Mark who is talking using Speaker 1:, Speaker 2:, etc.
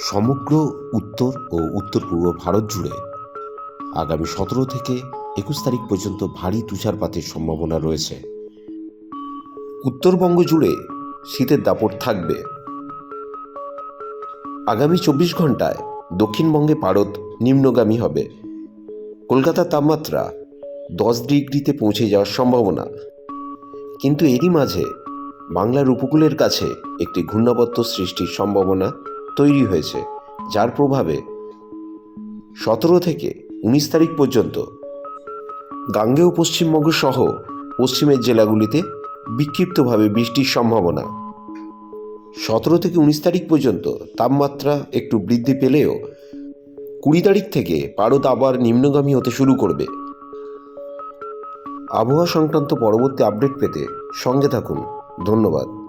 Speaker 1: সমগ্র উত্তর ও উত্তর পূর্ব ভারত জুড়ে আগামী সতেরো থেকে একুশ তারিখ পর্যন্ত ভারী তুষারপাতের সম্ভাবনা রয়েছে। উত্তরবঙ্গ জুড়ে শীতের দাপট থাকবে। আগামী চব্বিশ ঘন্টায় দক্ষিণবঙ্গে পারদ নিম্নগামী হবে। কলকাতার তাপমাত্রা দশ ডিগ্রিতে পৌঁছে যাওয়ার সম্ভাবনা। কিন্তু এরই মাঝে বাংলার উপকূলের কাছে একটি ঘূর্ণাবর্ত সৃষ্টির সম্ভাবনা তৈরি হয়েছে, যার প্রভাবে সতেরো থেকে উনিশ তারিখ পর্যন্ত গাঙ্গেয় পশ্চিমবঙ্গ সহ পশ্চিমের জেলাগুলিতে বিক্ষিপ্তভাবে বৃষ্টির সম্ভাবনা। সতেরো থেকে উনিশ তারিখ পর্যন্ত তাপমাত্রা একটু বৃদ্ধি পেলেও কুড়ি তারিখ থেকে পারদ আবার নিম্নগামী হতে শুরু করবে। আবহাওয়া সংক্রান্ত পরবর্তী আপডেট পেতে সঙ্গে থাকুন। ধন্যবাদ।